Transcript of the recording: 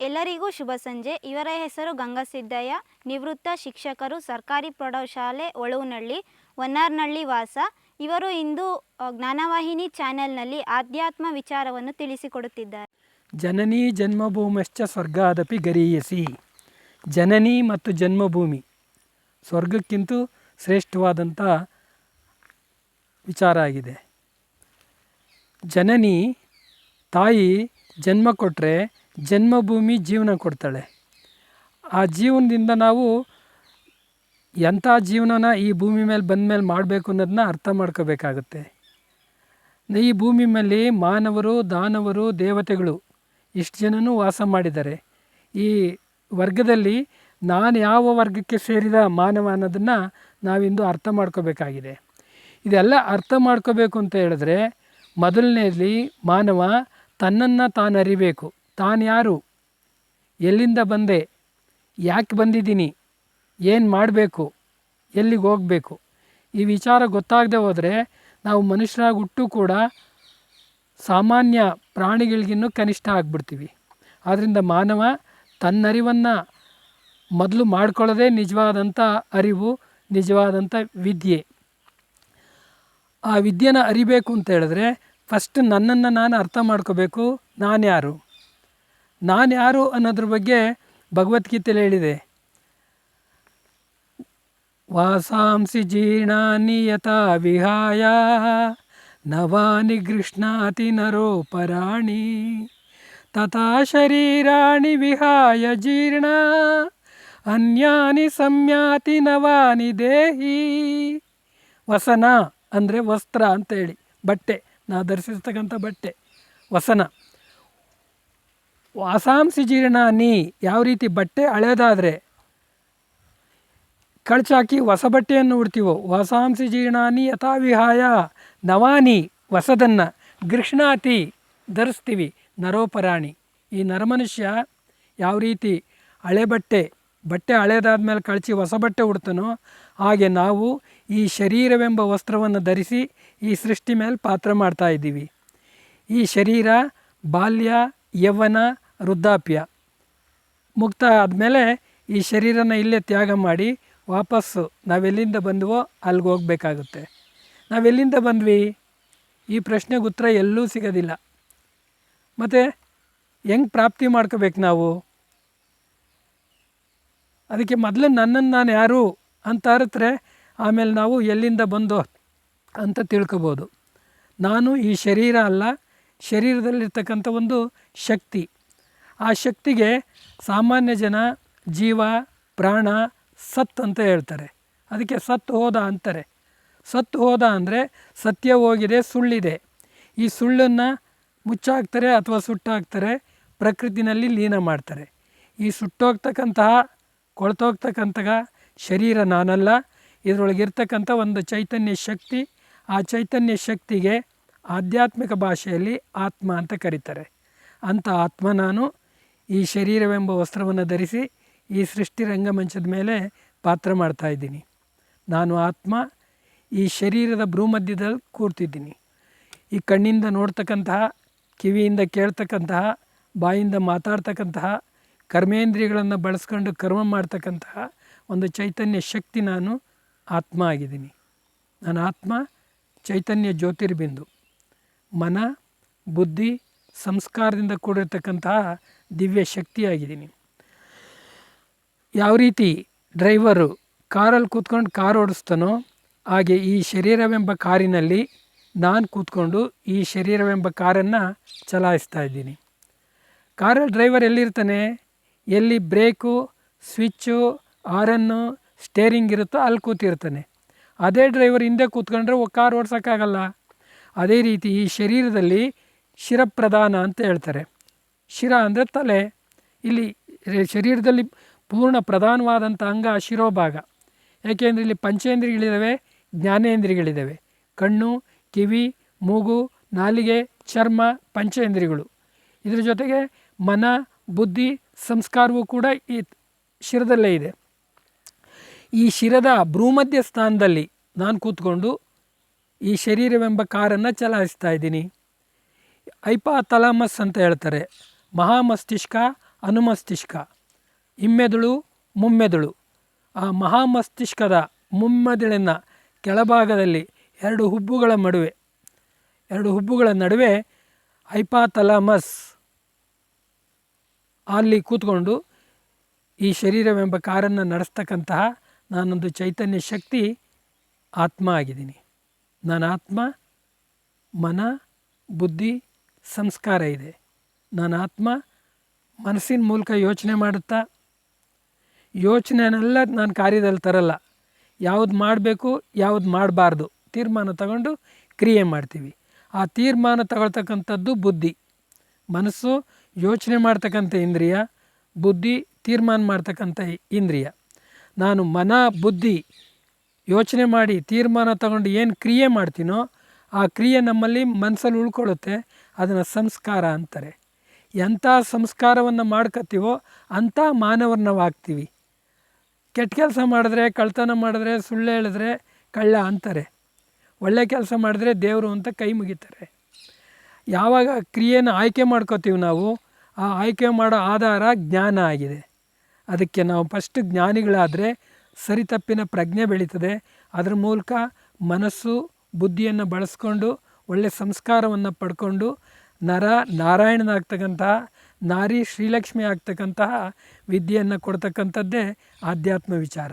ಎಲ್ಲರಿಗೂ ಶುಭ ಸಂಜೆ. ಇವರ ಹೆಸರು ಗಂಗಸಿದ್ದಯ್ಯ ನಿವೃತ್ತ ಶಿಕ್ಷಕರು ಸರ್ಕಾರಿ ಪ್ರೌಢಶಾಲೆ ಒಳವನಹಳ್ಳಿ ಹೊನ್ನಾರ್ನಹಳ್ಳಿ ವಾಸ. ಇವರು ಇಂದು ಜ್ಞಾನವಾಹಿನಿ ಚಾನೆಲ್ನಲ್ಲಿ ಆಧ್ಯಾತ್ಮ ವಿಚಾರವನ್ನು ತಿಳಿಸಿಕೊಡುತ್ತಿದ್ದಾರೆ. ಜನನಿ ಜನ್ಮಭೂಮಶ್ಚ ಸ್ವರ್ಗಾದಪಿ ಗರೀಯಸಿ. ಜನನಿ ಮತ್ತು ಜನ್ಮಭೂಮಿ. ಸ್ವರ್ಗಕ್ಕಿಂತ ಶ್ರೇಷ್ಠವಾದಂಥ ವಿಚಾರ ಆಗಿದೆ. ಜನನಿ ತಾಯಿ ಜನ್ಮ ಕೊಟ್ಟರೆ ಜನ್ಮಭೂಮಿ ಜೀವನ ಕೊಡ್ತಾಳೆ. ಆ ಜೀವನದಿಂದ ನಾವು ಎಂಥ ಜೀವನನ ಈ ಭೂಮಿ ಮೇಲೆ ಬಂದ ಮೇಲೆ ಮಾಡಬೇಕು ಅನ್ನೋದನ್ನ ಅರ್ಥ ಮಾಡ್ಕೋಬೇಕಾಗುತ್ತೆ. ಈ ಭೂಮಿ ಮೇಲೆ ಮಾನವರು, ದಾನವರು, ದೇವತೆಗಳು ಇಷ್ಟು ಜನನೂ ವಾಸ ಮಾಡಿದ್ದಾರೆ. ಈ ವರ್ಗದಲ್ಲಿ ನಾನು ಯಾವ ವರ್ಗಕ್ಕೆ ಸೇರಿದ ಮಾನವ ಅನ್ನೋದನ್ನು ನಾವಿಂದು ಅರ್ಥ ಮಾಡ್ಕೋಬೇಕಾಗಿದೆ. ಇದೆಲ್ಲ ಅರ್ಥ ಮಾಡ್ಕೋಬೇಕು ಅಂತ ಹೇಳಿದ್ರೆ ಮೊದಲನೇಲಿ ಮಾನವ ತನ್ನನ್ನು ತಾನು ಅರಿಬೇಕು ತಾನು ಯಾರು? ಎಲ್ಲಿಂದ ಬಂದೆ? ಯಾಕೆ ಬಂದಿದ್ದೀನಿ? ಏನು ಮಾಡಬೇಕು? ಎಲ್ಲಿಗೆ ಹೋಗಬೇಕು? ಈ ವಿಚಾರ ಗೊತ್ತಾಗದೆ ಹೋದರೆ ನಾವು ಮನುಷ್ಯರಾಗಿ ಹುಟ್ಟು ಕೂಡ ಸಾಮಾನ್ಯ ಪ್ರಾಣಿಗಳಿಗಿನ್ನೂ ಕನಿಷ್ಠ ಆಗಿಬಿಡ್ತೀವಿ. ಆದ್ದರಿಂದ ಮಾನವ ತನ್ನರಿವನ್ನು ಮೊದಲು ಮಾಡ್ಕೊಳ್ಳೋದೇ ನಿಜವಾದಂಥ ಅರಿವು ನಿಜವಾದಂಥ ವಿದ್ಯೆ. ಆ ವಿದ್ಯೆನ ಅರಿಬೇಕು ಅಂತ ಹೇಳಿದ್ರೆ ಫಸ್ಟ್ ನನ್ನನ್ನು ನಾನು ಅರ್ಥ ಮಾಡ್ಕೋಬೇಕು. ನಾನು ಯಾರು ನಾನು ಯಾರು ಅನ್ನೋದ್ರ ಬಗ್ಗೆ ಭಗವದ್ಗೀತೆಯಲ್ಲಿ ಹೇಳಿದೆ. ವಾಸಾಂಸಿ ಜೀರ್ಣಾನಿ ಯಥಾ ವಿಹಾಯ ನವಾನಿ ಗೃಷ್ಣಾತಿ ನರೋಪರಾಣಿ ತಥಾ ಶರೀರಾಣಿ ವಿಹಾಯ ಜೀರ್ಣ ಅನ್ಯಾನಿ ಸಂಯಾತಿ ನವಾನಿ ದೇಹಿ ವಸನ ಅಂದರೆ ವಸ್ತ್ರ ಅಂತ ಹೇಳಿ ಬಟ್ಟೆ ನಾ ಧರಿಸಿರ್ತಕ್ಕಂಥ ಬಟ್ಟೆ ವಸನ. ವಾಸಾಂಸಿ ಜೀರ್ಣಾನಿ ಯಾವ ರೀತಿ ಬಟ್ಟೆ ಹಳೆಯದಾದರೆ ಕಳಚಾಕಿ ಹೊಸ ಬಟ್ಟೆಯನ್ನು ಉಡ್ತೀವೋ. ವಾಸಾಂಸಿ ಜೀರ್ಣಾನಿ ಯಥಾವಿಹಾಯ ನವಾನಿ ಹೊಸದನ್ನು ಗೃಷ್ಣಾತಿ ಧರಿಸ್ತೀವಿ ನರೋಪರಾಣಿ. ಈ ನರಮನುಷ್ಯ ಯಾವ ರೀತಿ ಹಳೆ ಬಟ್ಟೆ ಬಟ್ಟೆ ಹಳೇದಾದ್ಮೇಲೆ ಕಳಚಿ ಹೊಸ ಬಟ್ಟೆ ಉಡ್ತಾನೋ ಹಾಗೆ ನಾವು ಈ ಶರೀರವೆಂಬ ವಸ್ತ್ರವನ್ನು ಧರಿಸಿ ಈ ಸೃಷ್ಟಿ ಮೇಲೆ ಪಾತ್ರ ಮಾಡ್ತಾ ಇದ್ದೀವಿ. ಈ ಶರೀರ, ಬಾಲ್ಯ ಯೌವನ ವೃದ್ಧಾಪ್ಯ. ಮುಕ್ತ ಆದಮೇಲೆ ಈ ಶರೀರನ ಇಲ್ಲೇ ತ್ಯಾಗ ಮಾಡಿ ವಾಪಸ್ಸು ನಾವೆಲ್ಲಿಂದ ಬಂದವೋ ಅಲ್ಲಿಗೆ ಹೋಗಬೇಕಾಗುತ್ತೆ. ನಾವೆಲ್ಲಿಂದ ಬಂದ್ವಿ? ಈ ಪ್ರಶ್ನೆಗೆ ಉತ್ತರ ಎಲ್ಲೂ ಸಿಗೋದಿಲ್ಲ. ಮತ್ತು ಹೆಂಗೆ ಪ್ರಾಪ್ತಿ ಮಾಡ್ಕೋಬೇಕು ನಾವು? ಅದಕ್ಕೆ ಮೊದಲು ನನ್ನನ್ನು ನಾನು ಯಾರು ಅಂತ ಅರಿತ್ರೆ ಆಮೇಲೆ ನಾವು ಎಲ್ಲಿಂದ ಬಂದೋ ಅಂತ ತಿಳ್ಕೊಬೋದು. ನಾನು ಈ ಶರೀರ ಅಲ್ಲ ಶರೀರದಲ್ಲಿರ್ತಕ್ಕಂಥ ಒಂದು ಶಕ್ತಿ. ಆ ಶಕ್ತಿಗೆ ಸಾಮಾನ್ಯ ಜನ ಜೀವ, ಪ್ರಾಣ, ಸತ್ ಅಂತ ಹೇಳ್ತಾರೆ. ಅದಕ್ಕೆ ಸತ್ತು ಹೋದ ಅಂತಾರೆ. ಸತ್ತು ಹೋದ ಅಂದರೆ ಸತ್ಯ ಹೋಗಿದೆ, ಸುಳ್ಳಿದೆ. ಈ ಸುಳ್ಳನ್ನು ಮುಚ್ಚಾಕ್ತಾರೆ ಅಥವಾ ಸುಟ್ಟಾಕ್ತಾರೆ, ಪ್ರಕೃತಿನಲ್ಲಿ ಲೀನ ಮಾಡ್ತಾರೆ. ಈ ಸುಟ್ಟೋಗ್ತಕ್ಕಂತಹ, ಕೊಳ್ತೋಗ್ತಕ್ಕಂತಹ ಶರೀರ ನಾನಲ್ಲ. ಇದರೊಳಗಿರ್ತಕ್ಕಂಥ ಒಂದು ಚೈತನ್ಯ ಶಕ್ತಿ, ಆ ಚೈತನ್ಯ ಶಕ್ತಿಗೆ ಆಧ್ಯಾತ್ಮಿಕ ಭಾಷೆಯಲ್ಲಿ ಆತ್ಮ ಅಂತ ಕರೀತಾರೆ. ಅಂಥ ಆತ್ಮ ನಾನು ಈ ಶರೀರವೆಂಬ ವಸ್ತ್ರವನ್ನು ಧರಿಸಿ ಈ ಸೃಷ್ಟಿ ರಂಗಮಂಚದ ಮೇಲೆ ಪಾತ್ರ ಮಾಡ್ತಾ ಇದ್ದೀನಿ. ನಾನು ಆತ್ಮ, ಈ ಶರೀರದ ಭ್ರೂಮಧ್ಯದಲ್ಲಿ ಕೂರ್ತಿದ್ದೀನಿ. ಈ ಕಣ್ಣಿಂದ ನೋಡ್ತಕ್ಕಂತಹ, ಕಿವಿಯಿಂದ ಕೇಳ್ತಕ್ಕಂತಹ, ಬಾಯಿಂದ ಮಾತಾಡ್ತಕ್ಕಂತಹ, ಕರ್ಮೇಂದ್ರಿಯಗಳನ್ನು ಬಳಸ್ಕೊಂಡು ಕರ್ಮ ಮಾಡ್ತಕ್ಕಂತಹ ಒಂದು ಚೈತನ್ಯ ಶಕ್ತಿ ನಾನು ಆತ್ಮ ಆಗಿದ್ದೀನಿ. ನಾನು ಆತ್ಮ, ಚೈತನ್ಯ ಜ್ಯೋತಿರ್ಬಿಂದು. ಮನ, ಬುದ್ಧಿ, ಸಂಸ್ಕಾರದಿಂದ ಕೂಡಿರ್ತಕ್ಕಂತಹ ದಿವ್ಯ ಶಕ್ತಿಯಾಗಿದ್ದೀನಿ. ಯಾವ ರೀತಿ ಡ್ರೈವರು ಕಾರಲ್ಲಿ ಕೂತ್ಕೊಂಡು ಕಾರ್ ಓಡಿಸ್ತಾನೋ ಹಾಗೆ ಈ ಶರೀರವೆಂಬ ಕಾರಿನಲ್ಲಿ ನಾನು ಕೂತ್ಕೊಂಡು ಈ ಶರೀರವೆಂಬ ಕಾರನ್ನು ಚಲಾಯಿಸ್ತಾ ಇದ್ದೀನಿ. ಕಾರಲ್ಲಿ ಡ್ರೈವರ್ ಎಲ್ಲಿರ್ತಾನೆ? ಎಲ್ಲಿ ಬ್ರೇಕು, ಸ್ವಿಚ್ಚು ಆರನ್ನು ಸ್ಟೇರಿಂಗ್ ಇರುತ್ತೋ ಅಲ್ಲಿ ಕೂತಿರ್ತಾನೆ. ಅದೇ ಡ್ರೈವರ್ ಹಿಂದೆ ಕೂತ್ಕೊಂಡ್ರೆ ಕಾರ್ ಓಡ್ಸೋಕ್ಕಾಗಲ್ಲ. ಅದೇ ರೀತಿ ಈ ಶರೀರದಲ್ಲಿ ಶಿರಪ್ರಧಾನ ಅಂತ ಹೇಳ್ತಾರೆ. ಶಿರ ಅಂದರೆ ತಲೆ. ಇಲ್ಲಿ ಶರೀರದಲ್ಲಿ ಪೂರ್ಣ ಪ್ರಧಾನವಾದಂಥ ಅಂಗ ಶಿರೋಭಾಗ. ಯಾಕೆಂದರೆ ಇಲ್ಲಿ ಪಂಚೇಂದ್ರಿಗಳಿದ್ದಾವೆ ಜ್ಞಾನೇಂದ್ರಿಗಳಿದ್ದಾವೆ ಕಣ್ಣು, ಕಿವಿ, ಮೂಗು, ನಾಲಿಗೆ, ಚರ್ಮ, ಪಂಚೇಂದ್ರಿಯಗಳು. ಇದರ ಜೊತೆಗೆ ಮನ, ಬುದ್ಧಿ, ಸಂಸ್ಕಾರವೂ ಕೂಡ ಈ ಶಿರದಲ್ಲೇ ಇದೆ. ಈ ಶಿರದ ಭ್ರೂಮಧ್ಯ ಸ್ಥಾನದಲ್ಲಿ ನಾನು ಕೂತ್ಕೊಂಡು ಈ ಶರೀರವೆಂಬ ಕಾರನ್ನು ಚಲಾಯಿಸ್ತಾ ಇದ್ದೀನಿ. ಐಪಾ ತಲಾಮಸ್ ಅಂತ ಹೇಳ್ತಾರೆ. ಮಹಾಮಸ್ತಿಷ್ಕ, ಅನುಮಸ್ತಿಷ್ಕ. ಹಿಮ್ಮೆದುಳು, ಮುಮ್ಮೆದುಳು. ಆ ಮಹಾಮಸ್ತಿಷ್ಕದ ಮುಮ್ಮೆದುಳಿನ ಕೆಳಭಾಗದಲ್ಲಿ ಎರಡು ಹುಬ್ಬುಗಳ ನಡುವೆ. ಎರಡು ಹುಬ್ಬುಗಳ ನಡುವೆ ಐಪಾತಲಾಮಸ್ ಅಲ್ಲಿ ಕೂತ್ಕೊಂಡು ಈ ಶರೀರವೆಂಬ ಕಾರನ್ನು ನಡೆಸ್ತಕ್ಕಂತಹ ನಾನೊಂದು ಚೈತನ್ಯ ಶಕ್ತಿ ಆತ್ಮ ಆಗಿದ್ದೀನಿ. ನಾನು ಆತ್ಮ ಮನ, ಬುದ್ಧಿ, ಸಂಸ್ಕಾರ ಇದೆ. ನನ್ನ ಆತ್ಮ ಮನಸ್ಸಿನ ಮೂಲಕ ಯೋಚನೆ ಮಾಡುತ್ತಾ? ಯೋಚನೆನೆಲ್ಲ ನಾನು ಕಾರ್ಯದಲ್ಲಿ ತರಲ್ಲ. ಯಾವುದು ಮಾಡಬೇಕು, ಯಾವುದು ಮಾಡಬಾರ್ದು ತೀರ್ಮಾನ ತಗೊಂಡು ಕ್ರಿಯೆ ಮಾಡ್ತೀವಿ. ಆ ತೀರ್ಮಾನ ತಗೊಳ್ತಕ್ಕಂಥದ್ದು ಬುದ್ಧಿ. ಮನಸ್ಸು ಯೋಚನೆ ಮಾಡ್ತಕ್ಕಂಥ ಇಂದ್ರಿಯ, ಬುದ್ಧಿ ತೀರ್ಮಾನ ಮಾಡ್ತಕ್ಕಂಥ ಇಂದ್ರಿಯ. ನಾನು ಮನ, ಬುದ್ಧಿ ಯೋಚನೆ ಮಾಡಿ ತೀರ್ಮಾನ ತಗೊಂಡು ಏನು ಕ್ರಿಯೆ ಮಾಡ್ತೀನೋ ಆ ಕ್ರಿಯೆ ನಮ್ಮಲ್ಲಿ ಮನಸ್ಸಲ್ಲಿ ಉಳ್ಕೊಳ್ಳುತ್ತೆ, ಅದನ್ನು ಸಂಸ್ಕಾರ ಅಂತಾರೆ. ಎಂಥ ಸಂಸ್ಕಾರವನ್ನು ಮಾಡ್ಕೊತೀವೋ ಅಂಥ ಮಾನವರು ಕೆಟ್ಟ ಕೆಲಸ ಮಾಡಿದ್ರೆ, ಕಳ್ತನ ಮಾಡಿದ್ರೆ, ಸುಳ್ಳು ಹೇಳಿದ್ರೆ ಕಳ್ಳ ಅಂತಾರೆ. ಒಳ್ಳೆ ಕೆಲಸ ಮಾಡಿದ್ರೆ ದೇವರು ಅಂತ ಕೈ ಮುಗಿತಾರೆ. ಯಾವಾಗ ಕ್ರಿಯೆನ ಆಯ್ಕೆ ಮಾಡ್ಕೋತೀವಿ ನಾವು, ಆ ಆಯ್ಕೆ ಮಾಡೋ ಆಧಾರ ಜ್ಞಾನ ಆಗಿದೆ. ಅದಕ್ಕೆ ನಾವು ಫಸ್ಟ್ ಜ್ಞಾನಿಗಳಾದರೆ ಸರಿತಪ್ಪಿನ ಪ್ರಜ್ಞೆ ಬೆಳೀತದೆ. ಅದ್ರ ಮೂಲಕ ಮನಸ್ಸು, ಬುದ್ಧಿಯನ್ನು ಬಳಸ್ಕೊಂಡು ಒಳ್ಳೆಯ ಸಂಸ್ಕಾರವನ್ನು ಪಡ್ಕೊಂಡು, ನರ ನಾರಾಯಣನಾಗ್ತಕ್ಕಂತಹ ನಾರಿ ಶ್ರೀಲಕ್ಷ್ಮಿ ಆಗ್ತಕ್ಕಂತಹ ವಿದ್ಯೆಯನ್ನು ಕೊಡ್ತಕ್ಕಂಥದ್ದೇ ಆಧ್ಯಾತ್ಮ ವಿಚಾರ.